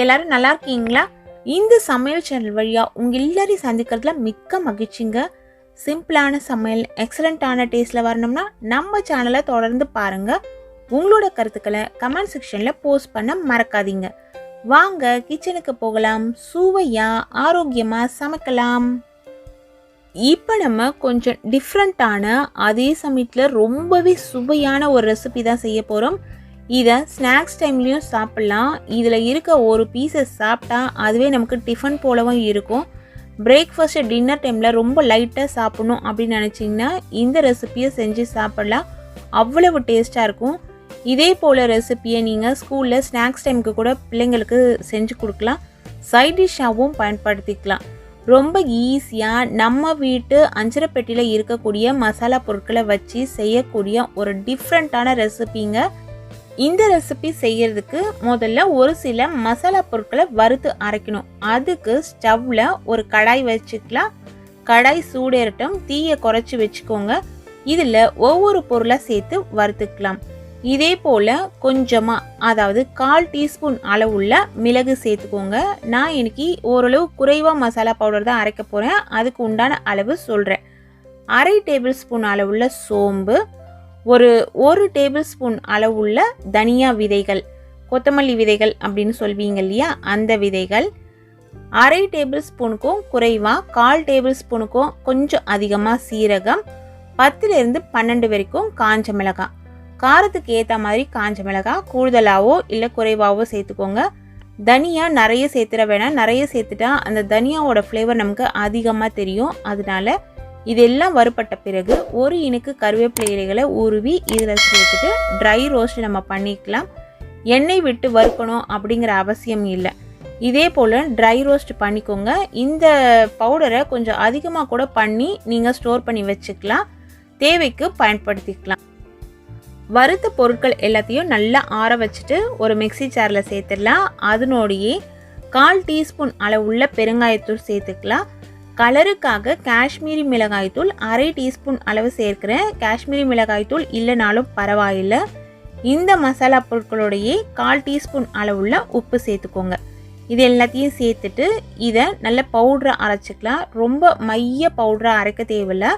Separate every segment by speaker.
Speaker 1: எல்லாரும் நல்லா இருக்கீங்களா? இந்த சமையல் சேனல் வழியாக உங்கள் எல்லாரையும் சந்திக்கிறதுல மிக்க மகிழ்ச்சிங்க. சிம்பிளான சமையல் எக்ஸலண்ட்டான டேஸ்ட்டில் வரணும்னா நம்ம சேனலை தொடர்ந்து பாருங்கள் உங்களோட கருத்துக்களை கமெண்ட் செக்ஷனில் போஸ்ட் பண்ண மறக்காதீங்க. வாங்க கிச்சனுக்கு போகலாம். சுவையாக ஆரோக்கியமாக சமைக்கலாம். இப்போ நம்ம கொஞ்சம் டிஃப்ரெண்ட்டான அதே சமயத்தில் ரொம்பவே சுவையான ஒரு ரெசிபி தான் செய்ய போகிறோம் இதை ஸ்நாக்ஸ் டைம்லேயும் சாப்பிட்லாம். இதில் இருக்க ஒரு பீஸை சாப்பிட்டா அதுவே நமக்கு டிஃபன் போலவும் இருக்கும். பிரேக்ஃபாஸ்ட் டின்னர் டைமில் ரொம்ப லைட்டாக சாப்பிடணும் அப்படின்னு நினச்சிங்கன்னா இந்த ரெசிபியை செஞ்சு சாப்பிட்லாம். அவ்வளவு டேஸ்ட்டாக இருக்கும். இதே போல் ரெசிபியை நீங்கள் ஸ்கூலில் ஸ்நாக்ஸ் டைமுக்கு கூட பிள்ளைங்களுக்கு செஞ்சு கொடுக்கலாம். சைட் டிஷ்ஷாகவும் பயன்படுத்திக்கலாம். ரொம்ப ஈஸியாக நம்ம வீட்டு அஞ்சரைப்பெட்டியில் இருக்கக்கூடிய மசாலா பொருட்களை வச்சு செய்யக்கூடிய ஒரு டிஃப்ரெண்ட்டான ரெசிபிங்க இந்த ரெசிபி செய்யறதுக்கு முதல்ல ஒரு சில மசாலா பொருட்களை வறுத்து அரைக்கணும். அதுக்கு ஸ்டவ்வில் ஒரு கடாய் வச்சுக்கலாம். கடாய் சூடேறட்டும் தீயை குறைச்சி வச்சுக்கோங்க. இதில் ஒவ்வொரு பொருளாக சேர்த்து வறுத்துக்கலாம். இதே போல் கொஞ்சமாக அதாவது கால் டீஸ்பூன் அளவுள்ள மிளகு சேர்த்துக்கோங்க. நான் இன்னைக்கு ஓரளவு குறைவாக மசாலா பவுடர் தான் அரைக்க போகிறேன் அதுக்கு உண்டான அளவு சொல்கிறேன் அரை டேபிள் ஸ்பூன் அளவுள்ள சோம்பு ஒரு ஒரு டேபிள் ஸ்பூன் அளவுள்ள தனியா விதைகள் கொத்தமல்லி விதைகள் அப்படின்னு சொல்வீங்க இல்லையா? அந்த விதைகள் அரை டேபிள் ஸ்பூனுக்கும் குறைவாக கால் டேபிள் ஸ்பூனுக்கும் கொஞ்சம் அதிகமாக சீரகம் பத்துலேருந்து பன்னெண்டு வரைக்கும் காஞ்ச மிளகாய் காரத்துக்கு ஏற்ற மாதிரி காஞ்ச மிளகாய் கூடுதலாகவோ இல்லை குறைவாகவோ சேர்த்துக்கோங்க. தனியா நிறைய சேர்த்துட வேணாம். நிறைய சேர்த்துட்டா அந்த தனியாவோட ஃப்ளேவர் நமக்கு அதிகமாக தெரியும். அதனால இதெல்லாம் வறுபட்ட பிறகு ஒரு இனுக்கு கருவேப்பிலை இலைகளை உருவி இதில் சேர்த்துட்டு ட்ரை ரோஸ்ட் நம்ம பண்ணிக்கலாம். எண்ணெய் விட்டு வறுக்கணும் அப்படிங்கிற அவசியம் இல்லை. இதே போல் ட்ரை ரோஸ்ட் பண்ணிக்கோங்க. இந்த பவுடரை கொஞ்சம் அதிகமாக கூட பண்ணி நீங்கள் ஸ்டோர் பண்ணி வச்சுக்கலாம். தேவைக்கு பயன்படுத்திக்கலாம். வறுத்த பொருட்கள் எல்லாத்தையும் நல்லா ஆற வச்சுட்டு ஒரு மிக்ஸி ஜாரில் சேர்த்துடலாம். அதனோடையே கால் டீஸ்பூன் அளவுள்ள பெருங்காயத்தூள் சேர்த்துக்கலாம். கலருக்காக காஷ்மீரி மிளகாய்த்தூள் அரை டீஸ்பூன் அளவு சேர்க்கிறேன். காஷ்மீரி மிளகாய்த்தூள் இல்லைனாலும் பரவாயில்லை. இந்த மசாலா பொருட்களோடையே கால் டீஸ்பூன் அளவுள்ள உப்பு சேர்த்துக்கோங்க. இது எல்லாத்தையும் சேர்த்துட்டு இதை நல்ல பவுடரை அரைச்சிக்கலாம். ரொம்ப மைய பவுடரை அரைக்க தேவையில்ல.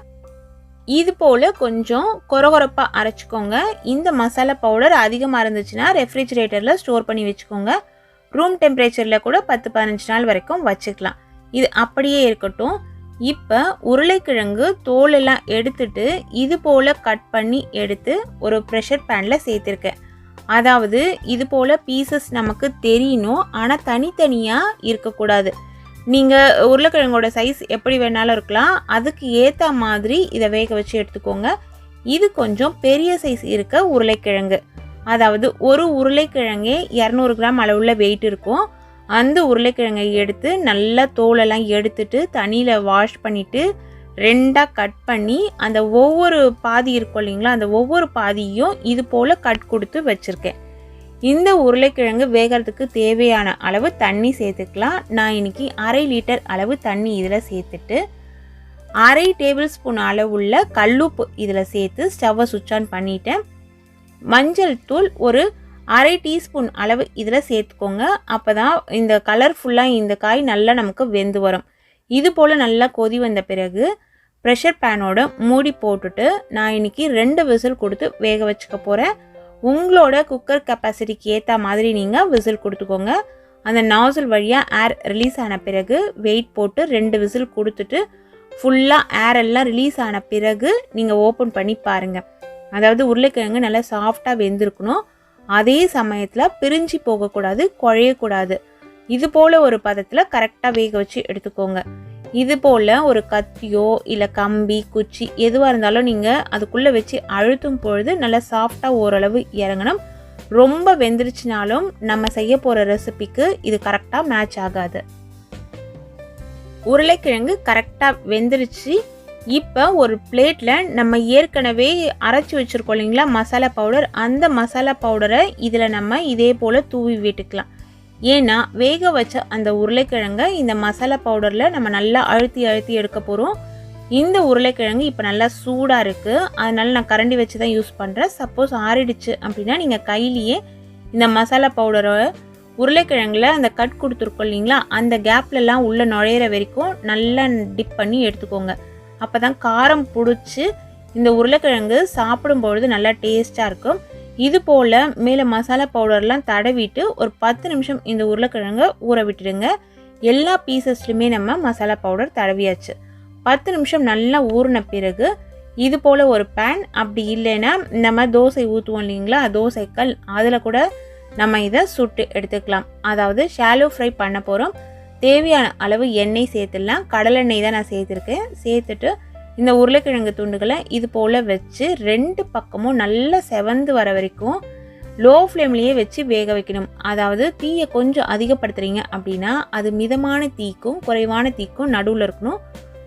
Speaker 1: இது போல் கொஞ்சம் கொரகொரப்பாக அரைச்சிக்கோங்க. இந்த மசாலா பவுடர் அதிகமாக இருந்துச்சுன்னா ரெஃப்ரிஜிரேட்டரில் ஸ்டோர் பண்ணி வச்சுக்கோங்க. ரூம் டெம்பரேச்சரில் கூட பத்து பதினஞ்சு நாள் வரைக்கும் வச்சுக்கலாம். இது அப்படியே இருக்கட்டும். இப்போ உருளைக்கிழங்கு தோலெல்லாம் எடுத்துட்டு இது போல் கட் பண்ணி எடுத்து ஒரு ப்ரெஷர் பேனில் சேர்த்துருக்கேன். அதாவது இது போல் பீசஸ் நமக்கு தெரியணும். ஆனால் தனித்தனியாக இருக்கக்கூடாது. நீங்கள் உருளைக்கிழங்கோட சைஸ் எப்படி வேணாலும் இருக்கலாம். அதுக்கு ஏற்ற மாதிரி இதை வேக வச்சு எடுத்துக்கோங்க. இது கொஞ்சம் பெரிய சைஸ் இருக்க உருளைக்கிழங்கு. அதாவது ஒரு உருளைக்கிழங்கே இரநூறு கிராம் அளவுள்ள வெயிட் இருக்கும். அந்த உருளைக்கிழங்கை எடுத்து நல்லா தோலெல்லாம் எடுத்துட்டு தண்ணியில் வாஷ் பண்ணிவிட்டு ரெண்டாக கட் பண்ணி அந்த ஒவ்வொரு பாதி இருக்கும் இல்லைங்களா அந்த ஒவ்வொரு பாதியும் இது போல் கட் கொடுத்து வச்சுருக்கேன். இந்த உருளைக்கிழங்கு வேகிறதுக்கு தேவையான அளவு தண்ணி சேர்த்துக்கலாம். நான் இன்னைக்கு அரை லிட்டர் அளவு தண்ணி இதில் சேர்த்துட்டு அரை டேபிள் ஸ்பூன் அளவுள்ள கல்லுப்பு இதில் சேர்த்து ஸ்டவ்வை சுவிட்ச் ஆன் பண்ணிட்டேன். மஞ்சள் தூள் ஒரு அரை டீஸ்பூன் அளவு இதில் சேர்த்துக்கோங்க. அப்போ தான் இந்த கலர்ஃபுல்லாக இந்த காய் நல்லா நமக்கு வெந்து வரும். இது போல் நல்லா கொதி வந்த பிறகு ப்ரெஷர் பேனோட மூடி போட்டுட்டு நான் இன்னைக்கு ரெண்டு விசில் கொடுத்து வேக வச்சுக்க போகிறேன் உங்களோட குக்கர் கெப்பாசிட்டிக்கு ஏற்ற மாதிரி நீங்கள் விசில் கொடுத்துக்கோங்க. அந்த நாசல் வழியாக ஏர் ரிலீஸ் ஆன பிறகு வெயிட் போட்டு ரெண்டு விசில் கொடுத்துட்டு ஃபுல்லாக ஏர் எல்லாம் ரிலீஸ் ஆன பிறகு நீங்கள் ஓப்பன் பண்ணி பாருங்கள் அதாவது உருளைக்கிழங்கு நல்லா சாஃப்டாக வெந்திருக்கணும். அதே சமயத்தில் பிரிஞ்சு போகக்கூடாது குழையக்கூடாது. இது போல் ஒரு பதத்தில் கரெக்டாக வேக வச்சு எடுத்துக்கோங்க. இது போல் ஒரு கத்தியோ இல்லை கம்பி குச்சி எதுவாக இருந்தாலும் நீங்கள் அதுக்குள்ளே வச்சு அழுத்தும் பொழுது நல்லா சாஃப்டாக ஓரளவு இறங்கணும். ரொம்ப வெந்துருச்சுனாலும் நம்ம செய்ய போகிற ரெசிபிக்கு இது கரெக்டாக மேட்ச் ஆகாது. உருளைக்கிழங்கு கரெக்டாக வெந்துருச்சு இப்போ ஒரு பிளேட்டில் நம்ம ஏற்கனவே அரைச்சி வச்சுருக்கோம் இல்லைங்களா? மசாலா பவுடர் அந்த மசாலா பவுடரை இதில் நம்ம இதே போல் தூவி விட்டுக்கலாம். ஏன்னா வேக வச்ச அந்த உருளைக்கிழங்கை இந்த மசாலா பவுடரில் நம்ம நல்லா அழுத்தி அழுத்தி எடுக்க போகிறோம் இந்த உருளைக்கிழங்கு இப்போ நல்லா சூடாக இருக்குது அதனால நான் கரண்டி வச்சு தான் யூஸ் பண்ணுறேன் சப்போஸ் ஆறிடுச்சு அப்படின்னா நீங்கள் கையிலேயே இந்த மசாலா பவுடரை உருளைக்கிழங்குல அந்த கட் கொடுத்துருக்கோம் இல்லைங்களா? அந்த கேப்லலாம் உள்ளே நுழையிற வரைக்கும் நல்லா டிப் பண்ணி எடுத்துக்கோங்க. அப்போ தான் காரம் பிடிச்சி இந்த உருளைக்கிழங்கு சாப்பிடும்பொழுது நல்லா டேஸ்ட்டாக இருக்கும். இது போல் மேலே மசாலா பவுடர்லாம் தடவிட்டு ஒரு பத்து நிமிஷம் இந்த உருளைக்கிழங்கை ஊற விட்டுடுங்க. எல்லா பீசஸ்லையுமே நம்ம மசாலா பவுடர் தடவியாச்சு. பத்து நிமிஷம் நல்லா ஊறின பிறகு இது போல் ஒரு பேன் அப்படி இல்லைன்னா நம்ம தோசை ஊற்றுவோம் இல்லைங்களா? தோசைக்கல். அதில் கூட நம்ம இதை சுட்டு எடுத்துக்கலாம். அதாவது ஷாலோ ஃப்ரை பண்ண போகிறோம் தேவையான அளவு எண்ணெய் சேர்த்துடலாம். கடலெண்ணெய் தான் நான் சேர்த்துருக்கேன். சேர்த்துட்டு இந்த உருளைக்கிழங்கு துண்டுகளை இது போல் வச்சு ரெண்டு பக்கமும் நல்லா செவந்து வர வரைக்கும் லோ ஃப்ளேம்லேயே வச்சு வேக வைக்கணும். அதாவது தீயை கொஞ்சம் அதிகப்படுத்துகிறீங்க அப்படின்னா அது மிதமான தீக்கும் குறைவான தீக்கும் நடுவில் இருக்கணும்.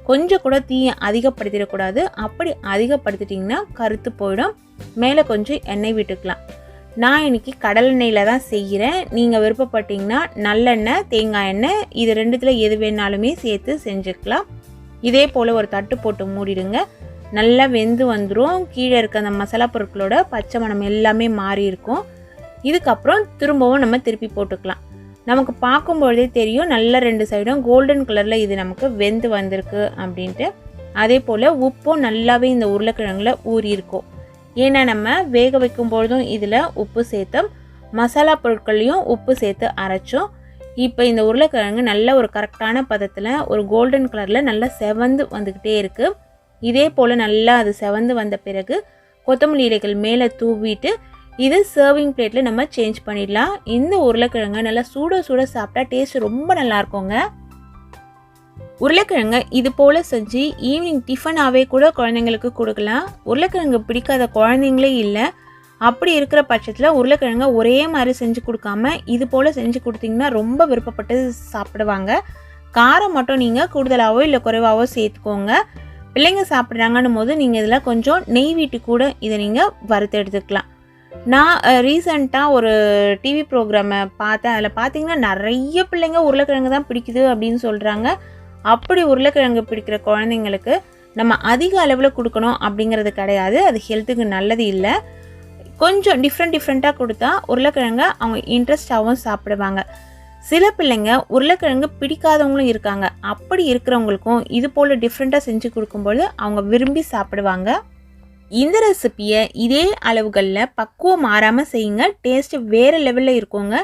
Speaker 1: கொஞ்சம் கூட தீயை அதிகப்படுத்திடக்கூடாது. அப்படி அதிகப்படுத்திட்டிங்கன்னா கருத்து போயிடும். மேலே கொஞ்சம் எண்ணெய் விட்டுக்கலாம். நான் இன்றைக்கி கடலெண்ணெயில் தான் செய்கிறேன். நீங்கள் விருப்பப்பட்டீங்கன்னா நல்லெண்ணெய் தேங்காய் எண்ணெய் இது ரெண்டுத்தில் எது வேணாலுமே சேர்த்து செஞ்சுக்கலாம். இதே போல் ஒரு தட்டு போட்டு மூடிடுங்க. நல்லா வெந்து வந்துடும் கீழே இருக்க அந்த மசாலா பொருட்களோட பச்சை மணம் எல்லாமே மாறி இருக்கும். இதுக்கப்புறம் திரும்பவும் நம்ம திருப்பி போட்டுக்கலாம். நமக்கு பார்க்கும்பொழுதே தெரியும் நல்ல ரெண்டு சைடும் கோல்டன் கலரில் இது நமக்கு வெந்து வந்திருக்கு அப்படின்ட்டு. அதே போல் உப்பும் நல்லாவே இந்த உருளைக்கிழங்குல ஊறி இருக்கும் ஏன்னா நம்ம வேக வைக்கும் பொழுதும் இதில் உப்பு சேர்த்தோம் மசாலா பொருட்களையும் உப்பு சேர்த்து அரைச்சோம். இப்போ இந்த உருளைக்கிழங்கு நல்ல ஒரு கரெக்டான பதத்தில் ஒரு கோல்டன் கலரில் நல்லா செவந்து வந்துக்கிட்டே இருக்குது இதே போல் நல்லா அது செவந்து வந்த பிறகு கொத்தமல்லி இலைகள் மேலே தூவிட்டு இது சர்விங் பிளேட்டில் நம்ம சேஞ்ச் பண்ணிடலாம். இந்த உருளைக்கிழங்கு நல்லா சூட சூட சாப்பிட்டா டேஸ்ட் ரொம்ப நல்லா இருக்குங்க. உருளைக்கிழங்கை இது போல் செஞ்சு ஈவினிங் டிஃபனாகவே கூட குழந்தைங்களுக்கு கொடுக்கலாம். உருளைக்கிழங்கு பிடிக்காத குழந்தைங்களே இல்லை. அப்படி இருக்கிற பட்சத்தில் உருளைக்கிழங்கை ஒரே மாதிரி செஞ்சு கொடுக்காம இது போல் செஞ்சு கொடுத்தீங்கன்னா ரொம்ப விருப்பப்பட்டு சாப்பிடுவாங்க. காரம் மட்டும் நீங்கள் கூடுதலாகவோ இல்லை குறைவாகவோ சேர்த்துக்கோங்க. பிள்ளைங்க சாப்பிட்றாங்கன்னும் போது நீங்கள் இதில் கொஞ்சம் நெய் வீட்டு கூட இதை நீங்கள் வறுத்து எடுத்துக்கலாம். நான் ரீசண்டாக ஒரு டிவி ப்ரோக்ராமை பார்த்தேன். அதில் பார்த்தீங்கன்னா நிறைய பிள்ளைங்க உருளைக்கிழங்கு தான் பிடிக்குது அப்படின்னு சொல்கிறாங்க அப்படி உருளைக்கிழங்கு பிடிக்கிற குழந்தைங்களுக்கு நம்ம அதிக அளவில் கொடுக்கணும் அப்படிங்கிறது கிடையாது. அது ஹெல்த்துக்கு நல்லது இல்லை. கொஞ்சம் டிஃப்ரெண்ட் டிஃப்ரெண்ட்டாக கொடுத்தா உருளைக்கிழங்க அவங்க இன்ட்ரெஸ்டாகவும் சாப்பிடுவாங்க. சில பிள்ளைங்க உருளைக்கிழங்கு பிடிக்காதவங்களும் இருக்காங்க. அப்படி இருக்கிறவங்களுக்கும் இது போல் டிஃப்ரெண்ட்டாக செஞ்சு கொடுக்கும்போது அவங்க விரும்பி சாப்பிடுவாங்க. இந்த ரெசிப்பியை இதே அளவுகளில் பக்குவம் மாறாமல் செய்யுங்க. டேஸ்ட்டு வேறு லெவலில் இருக்குங்க.